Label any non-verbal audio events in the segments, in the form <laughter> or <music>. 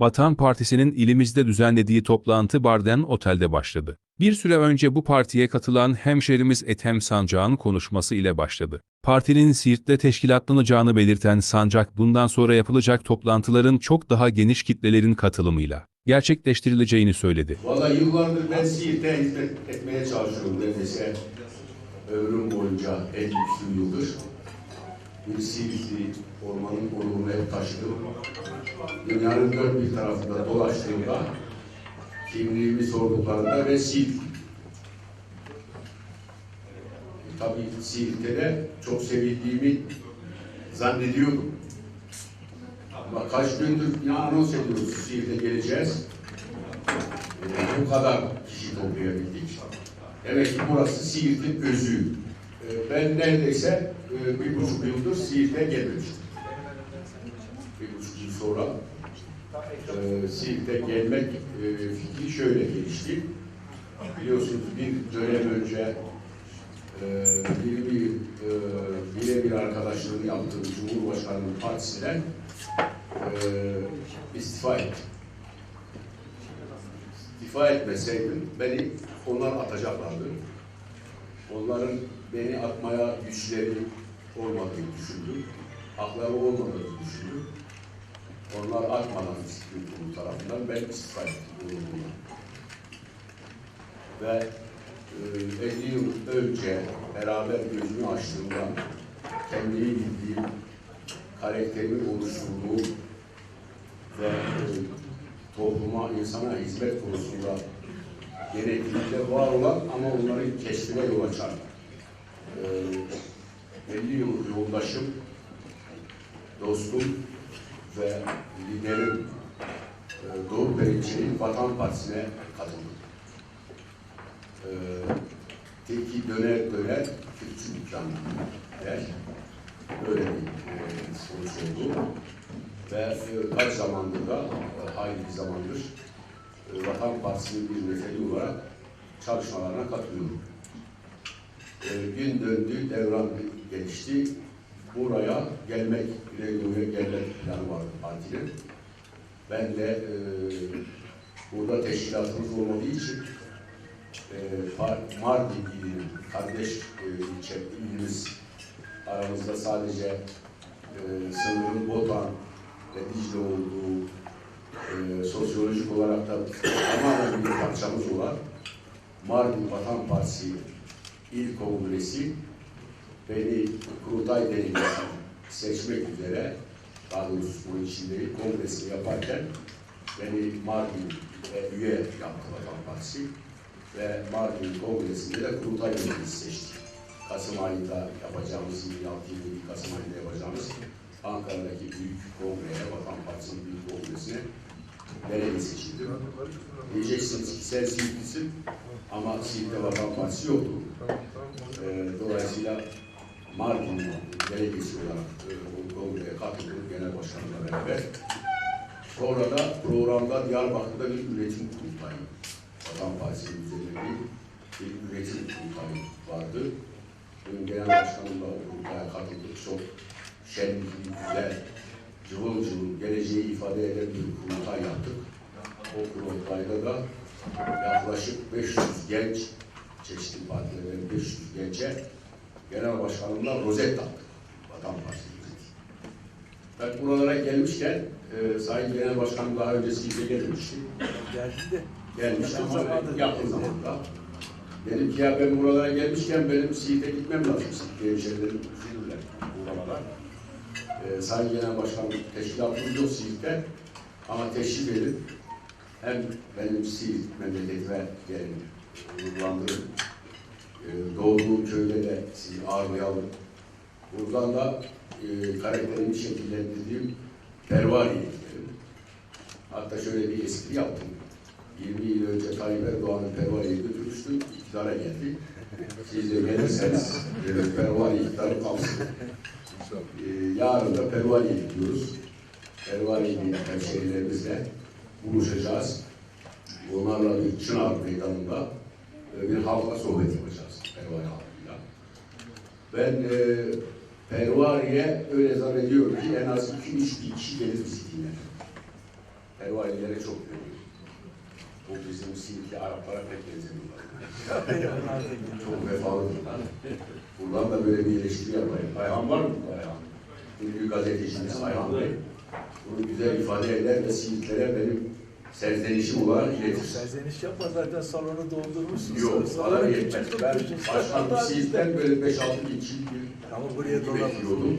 Vatan Partisi'nin ilimizde düzenlediği toplantı Barden Otel'de başladı. Bir süre önce bu partiye katılan hemşerimiz Ethem Sancak'ın konuşması ile başladı. Partinin Siirt'te teşkilatlanacağını belirten Sancak bundan sonra yapılacak toplantıların çok daha geniş kitlelerin katılımıyla gerçekleştirileceğini söyledi. Valla yıllardır ben Siirt'e hizmet etmeye çalışıyorum neredeyse ömrüm boyunca 50 küsur yıldır. Bir Siirtli ormanın hep taşıdım. Dünyanın dört bir tarafında dolaştığımda kimliğimi sorduklarında ben Siirtliyim. E, tabii Siirt'te de çok sevildiğimi zannediyordum. Ama kaç gündür yine anons ediyoruz Siirt'e geleceğiz. Ee, bu kadar kişi toplayabildik. Demek ki burası Siirt'in özü. Ee, ben neredeyse e, bir buçuk yıldır Siirt'e gelmemiştim. Bir buçuk yıl sonra e, Siirt'e gelmek e, fikri şöyle gelişti. Biliyorsunuz bir dönem önce bir bir e, birebir arkadaşlığını yaptığım Cumhurbaşkanı'nın partisinden istifa ettim istifa etmeseydim beni onlar atacaklardı. Onların beni atmaya güçleri olmadığını düşündüm. Hakları olmadığını düşündüm. Onlar atmadan bu tarafından ben istifa ettim. Ve e, 50 yıl önce beraber gözümü açtığımda kendimi bildiğim, karakterimi oluşturduğum ve e, topluma, insana hizmet konusunda gereklilikte var olan ama onların keşfine yol açan e, 50 yıllık yoldaşım, dostum ve liderim e, Doğu Perinçe'nin Vatan Partisi'ne katıldım. E, teki döner döner Kürtçü dükkan der. Böyle bir e, sonuç oldu ve e, kaç zamandır da e, hayli bir zamandır Vatan Partisi'nin bir neferi olarak çalışmalarına katılıyorum. E, gün döndü, devran gelişti. Buraya gelmek, Güneydoğu'ya gelmek planı vardı partinin. Ben de e, burada teşkilatımız olmadığı için e, Mardin ilinin kardeş e, ilçe ilimiz aramızda sadece e, sınırın Botan, ve Dicle olduğu olarak da tamamen bir parçamız olan Mardin Vatan Partisi İl Kongresi beni kurultay delegesi seçmek üzere daha doğrusu bunun içinde kongresini yaparken beni Mardin'e üye yaptı Vatan Partisi ve Mardin Kongresi'nde de kurultay delegesi seçti. Kasım ayında yapacağımız, 26-27 Kasım ayında yapacağımız Ankara'daki büyük kongreye, Vatan Partisi'nin büyük kongresine nereye seçildi? Diyeceksiniz ki sen Siirtlisin ama Siirt'te Vatan Partisi yoktu. Ee, dolayısıyla Mardin delegesi olarak e, kongreye katıldım genel başkanla beraber. Sonra da programda Diyarbakır'da bir üretim kurultayı, Vatan Partisi'nin üzerinde bir üretim kurultayı vardı. Benim genel başkanımla o kurultaya katıldık. Çok şenlikli, güzel, cıvıl cıvıl, geleceği ifade eden bir kurultay yaptık. O kurultayda da yaklaşık 500 genç, çeşitli partilerin 500 gençe genel başkanımla rozet taktık. Vatan Partisi. Ben buralara gelmişken, e, Sayın Genel Başkanım daha önce Siirt'e gelmişti. Geldi de. Gelmiş ama yakın zamanda. Dedim ki ya ben buralara gelmişken benim Siirt'e gitmem lazım. Siirt'te hemşehrilerim üzülürler buralara. Ee, Sayın Genel Başkanım teşkilatımız yok Siirt'te ama teşrif edin. Hem benim Siirt memleketime gelin, gururlandırın. Ee, doğduğum köyde de sizi ağırlayalım. Buradan da e, karakterimi şekillendirdiğim Pervari'ye gidelim. Hatta şöyle bir espri yaptım. 20 yıl önce Tayyip Erdoğan'ın Pervari'ye götürmüştüm, iktidara geldi. Siz de gelirseniz e, Pervari iktidarı kalsın. Ee, yarın da Pervari'ye gidiyoruz. Pervari'li hemşehrilerimizle buluşacağız. Onlarla bir Çınar Meydanı'nda e, bir halkla sohbet yapacağız Pervari halkıyla. Ben e, Pervari'ye öyle zannediyorum ki en az 2-3 bin kişi gelir bizi dinler. Pervanelere çok görüyor. Bu bizim Siirtli Araplara pek benzemiyorlar. <laughs> çok vefalıdırlar. Buradan da böyle bir eleştiri yapayım. Ayhan var mı? Ayhan. Ünlü gazetecimiz Ayhan Bey. Bunu güzel ifade eder ve Siirtlere benim serzenişim olarak iletir. Serzeniş yapma zaten salonu doldurmuşsunuz. Yok, bana yetmez. Ben tutmuşsunuz. başkan Hatta Siirt'ten böyle 5-6 kişilik bir Ama buraya dolamazsın.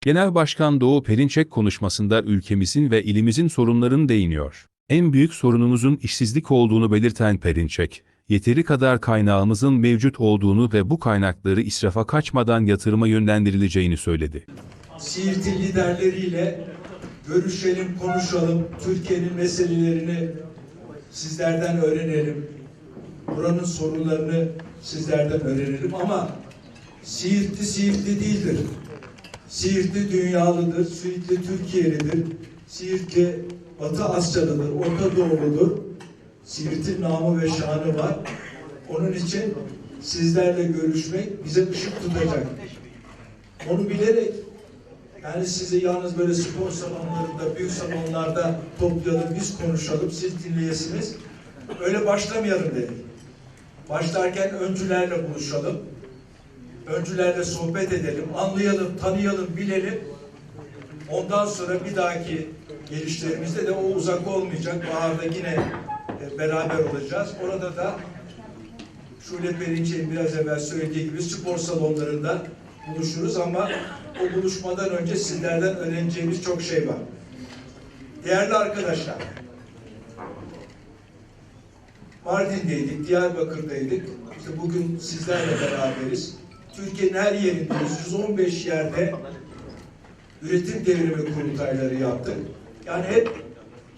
Genel Başkan Doğu Perinçek konuşmasında ülkemizin ve ilimizin sorunlarını değiniyor. En büyük sorunumuzun işsizlik olduğunu belirten Perinçek, yeteri kadar kaynağımızın mevcut olduğunu ve bu kaynakları israfa kaçmadan yatırıma yönlendirileceğini söyledi. Siirt'in liderleriyle görüşelim, konuşalım, Türkiye'nin meselelerini sizlerden öğrenelim. Buranın sorunlarını sizlerden öğrenelim ama Siirtli Siirtli değildir. Siirtli dünyalıdır, Siirtli Türkiye'lidir, Siirtli Batı Asyalıdır, Orta Doğuludur. Siirt'in namı ve şanı var. Onun için sizlerle görüşmek bize ışık tutacak. Onu bilerek yani sizi yalnız böyle spor salonlarında, büyük salonlarda toplayalım, biz konuşalım, siz dinleyesiniz. Öyle başlamayalım dedik. Başlarken öncülerle buluşalım. Öncülerle sohbet edelim, anlayalım, tanıyalım, bilelim. Ondan sonra bir dahaki gelişlerimizde de o uzak olmayacak. Baharda yine e, beraber olacağız. Orada da Şule Perinçek'in biraz evvel söylediği gibi spor salonlarında buluşuruz ama o buluşmadan önce sizlerden öğreneceğimiz çok şey var. Değerli arkadaşlar, Mardin'deydik, Diyarbakır'daydık. İşte bugün sizlerle beraberiz. Türkiye'nin her yerindeyiz. 115 yerde üretim devrimi kurultayları yaptık. Yani hep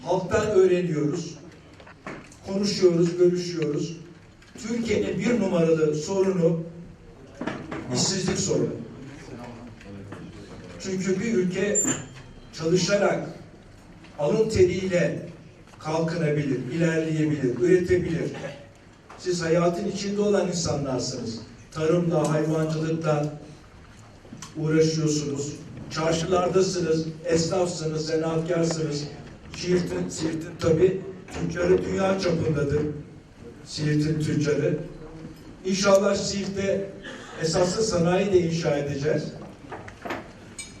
halktan öğreniyoruz, konuşuyoruz, görüşüyoruz. Türkiye'nin bir numaralı sorunu işsizlik sorunu. Çünkü bir ülke çalışarak alın teriyle kalkınabilir, ilerleyebilir, üretebilir. Siz hayatın içinde olan insanlarsınız. Tarımla, hayvancılıkla uğraşıyorsunuz. Çarşılardasınız, esnafsınız, zanaatkarsınız. Siirt'in, Siirt'in tabi tüccarı dünya çapındadır. Siirt'in tüccarı. İnşallah Siirt'te esaslı sanayi de inşa edeceğiz.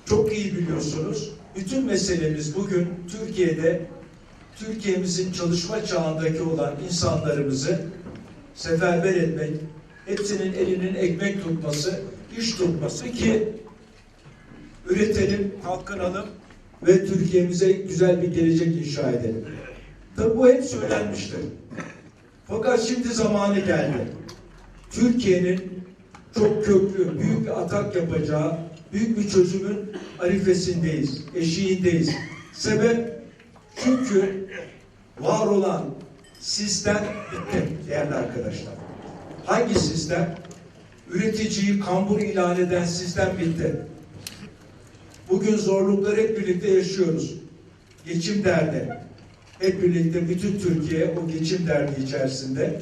Çok iyi biliyorsunuz. Bütün meselemiz bugün Türkiye'de Türkiye'mizin çalışma çağındaki olan insanlarımızı seferber etmek, hepsinin elinin ekmek tutması, iş tutması ki üretelim, kalkınalım ve Türkiye'mize güzel bir gelecek inşa edelim. Tabi bu hep söylenmiştir. Fakat şimdi zamanı geldi. Türkiye'nin çok köklü, büyük bir atak yapacağı, büyük bir çözümün arifesindeyiz, eşiğindeyiz. Sebep çünkü var olan sistem bitti değerli arkadaşlar. Hangi sistem? Üreticiyi kambur ilan eden sistem bitti. Bugün zorlukları hep birlikte yaşıyoruz. Geçim derdi. Hep birlikte bütün Türkiye o geçim derdi içerisinde.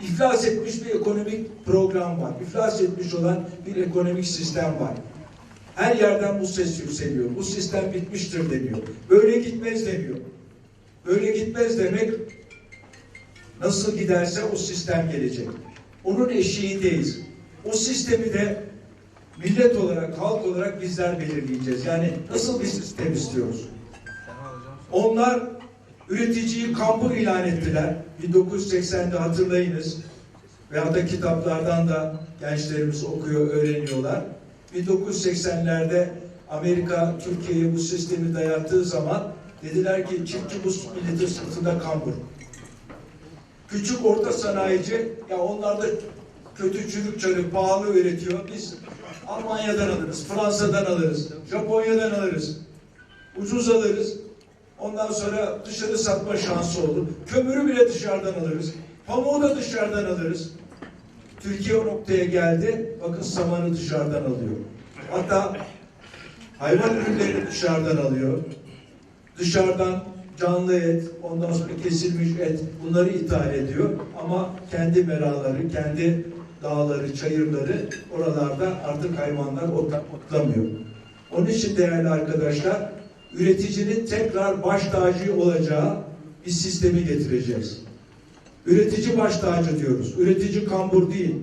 İflas etmiş bir ekonomik program var. İflas etmiş olan bir ekonomik sistem var. Her yerden bu ses yükseliyor. Bu sistem bitmiştir deniyor. Böyle gitmez deniyor. Böyle gitmez demek nasıl giderse o sistem gelecek. Onun eşiğindeyiz. O sistemi de millet olarak, halk olarak bizler belirleyeceğiz. Yani nasıl bir sistem istiyoruz? Onlar üreticiyi kambur ilan ettiler. 1980'de hatırlayınız. Veyahut da kitaplardan da gençlerimiz okuyor, öğreniyorlar. 1980'lerde Amerika Türkiye'ye bu sistemi dayattığı zaman dediler ki çiftçi bu milletin sırtında kambur. Küçük orta sanayici ya onlar da kötü çürük çarık pahalı üretiyor. Biz Almanya'dan alırız, Fransa'dan alırız, Japonya'dan alırız. Ucuz alırız. Ondan sonra dışarı satma şansı olur. Kömürü bile dışarıdan alırız. Pamuğu da dışarıdan alırız. Türkiye o noktaya geldi. Bakın samanı dışarıdan alıyor. Hatta hayvan ürünlerini dışarıdan alıyor. Dışarıdan canlı et, ondan sonra kesilmiş et bunları ithal ediyor. Ama kendi meraları, kendi dağları, çayırları oralarda artık hayvanlar ot- otlamıyor. Onun için değerli arkadaşlar üreticinin tekrar baş tacı olacağı bir sistemi getireceğiz. Üretici baş tacı diyoruz. Üretici kambur değil.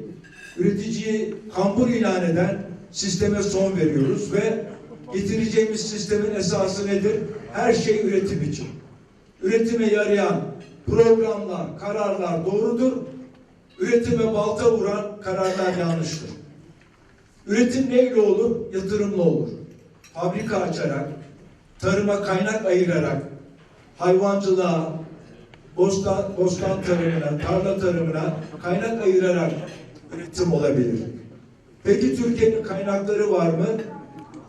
Üreticiyi kambur ilan eden sisteme son veriyoruz ve getireceğimiz sistemin esası nedir? Her şey üretim için. Üretime yarayan programlar, kararlar doğrudur. Üretime balta vuran kararlar yanlıştır. Üretim neyle olur? Yatırımla olur. Fabrika açarak, tarıma kaynak ayırarak, hayvancılığa, bostan, bostan tarımına, tarla tarımına kaynak ayırarak üretim olabilir. Peki Türkiye'nin kaynakları var mı?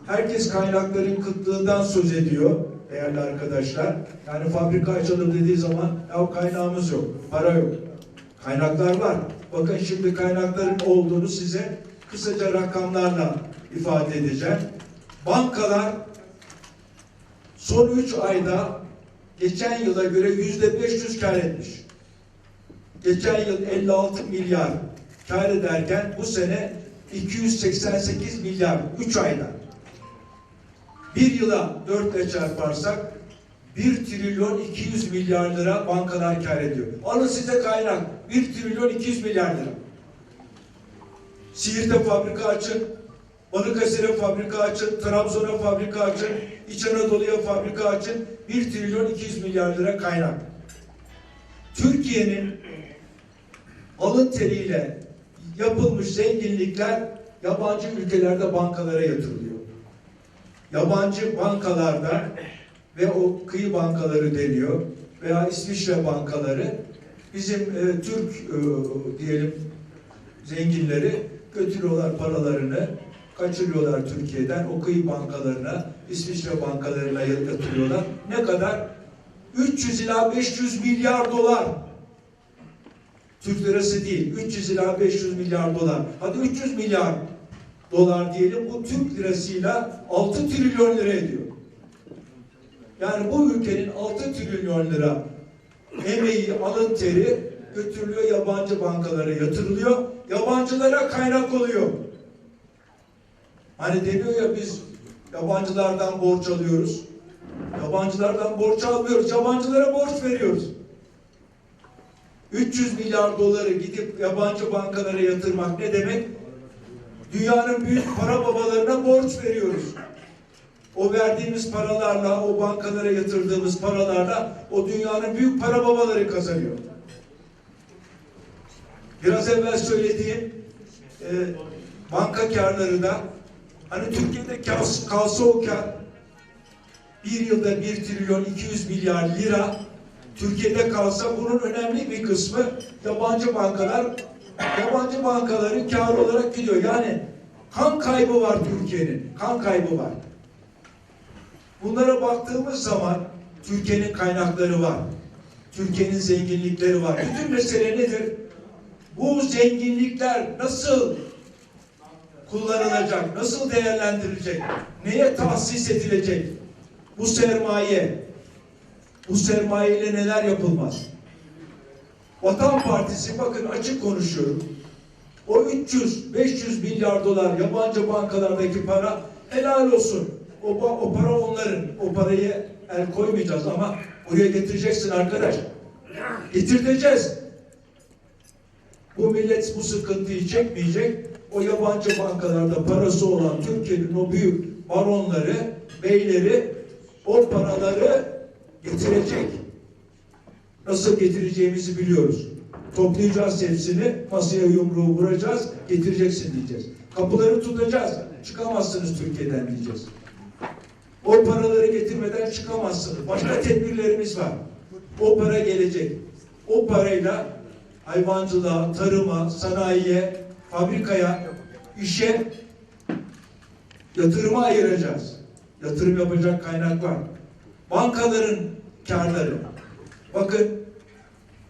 Herkes kaynakların kıtlığından söz ediyor değerli arkadaşlar. Yani fabrika açalım dediği zaman ya kaynağımız yok, para yok. Kaynaklar var. Bakın şimdi kaynakların olduğunu size kısaca rakamlarla ifade edeceğim. Bankalar son 3 ayda geçen yıla göre yüzde 500 kar etmiş. Geçen yıl 56 milyar kar ederken bu sene 288 milyar 3 ayda. Bir yıla 4 ile çarparsak 1 trilyon 200 milyar lira bankalar kar ediyor. Alın size kaynak 1 trilyon 200 milyar lira. Siirt'e fabrika açın, Balıkesir'e fabrika açın, Trabzon'a fabrika açın, İç Anadolu'ya fabrika açın. 1 trilyon 200 milyar lira kaynak. Türkiye'nin alın teriyle yapılmış zenginlikler yabancı ülkelerde bankalara yatırılıyor. Yabancı bankalarda ve o kıyı bankaları deniyor veya İsviçre bankaları bizim e, Türk e, diyelim zenginleri götürüyorlar paralarını kaçırıyorlar Türkiye'den o kıyı bankalarına İsviçre bankalarına yatırıyorlar. Ne kadar? 300 ila 500 milyar dolar. Türk lirası değil. 300 ila 500 milyar dolar. Hadi 300 milyar dolar diyelim. Bu Türk lirasıyla 6 trilyon lira ediyor. Yani bu ülkenin 6 trilyon lira emeği, alın teri götürülüyor yabancı bankalara yatırılıyor. Yabancılara kaynak oluyor. Hani deniyor ya biz yabancılardan borç alıyoruz. Yabancılardan borç almıyoruz. Yabancılara borç veriyoruz. 300 milyar doları gidip yabancı bankalara yatırmak ne demek? Dünyanın büyük para babalarına borç veriyoruz. O verdiğimiz paralarla, o bankalara yatırdığımız paralarla o dünyanın büyük para babaları kazanıyor. Biraz evvel söylediğim e, banka karları da hani Türkiye'de kalsa, kalsa o kar bir yılda 1 trilyon 200 milyar lira Türkiye'de kalsa bunun önemli bir kısmı yabancı bankalar yabancı bankaların karı olarak gidiyor. Yani kan kaybı var Türkiye'nin. Kan kaybı var. Bunlara baktığımız zaman Türkiye'nin kaynakları var. Türkiye'nin zenginlikleri var. Bütün mesele nedir? Bu zenginlikler nasıl kullanılacak? Nasıl değerlendirilecek? Neye tahsis edilecek? Bu sermaye. Bu sermayeyle neler yapılmaz? Vatan Partisi bakın açık konuşuyorum. O 300-500 milyar dolar yabancı bankalardaki para helal olsun. O, o para onların. O parayı el koymayacağız ama buraya getireceksin arkadaş. Getirteceğiz. Bu millet bu sıkıntıyı çekmeyecek. O yabancı bankalarda parası olan Türkiye'nin o büyük baronları, beyleri o paraları getirecek. Nasıl getireceğimizi biliyoruz. Toplayacağız hepsini, masaya yumruğu vuracağız, getireceksin diyeceğiz. Kapıları tutacağız, çıkamazsınız Türkiye'den diyeceğiz. O paraları getirmeden çıkamazsınız. Başka tedbirlerimiz var. O para gelecek. O parayla hayvancılığa, tarıma, sanayiye, fabrikaya, işe yatırıma ayıracağız. Yatırım yapacak kaynak var. Bankaların karları. Bakın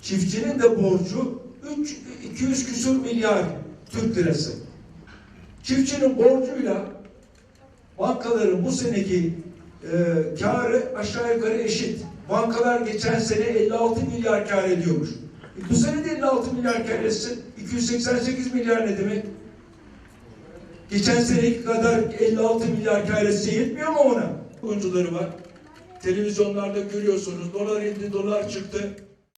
çiftçinin de borcu 3 200 küsur milyar Türk lirası. Çiftçinin borcuyla bankaların bu seneki e, karı aşağı yukarı eşit. Bankalar geçen sene 56 milyar kar ediyormuş. E, bu sene de 56 milyar kar etsin. 288 milyar ne demek? Geçen seneki kadar 56 milyar kar etse yetmiyor mu ona? Oyuncuları var. televizyonlarda görüyorsunuz. Dolar indi, dolar çıktı.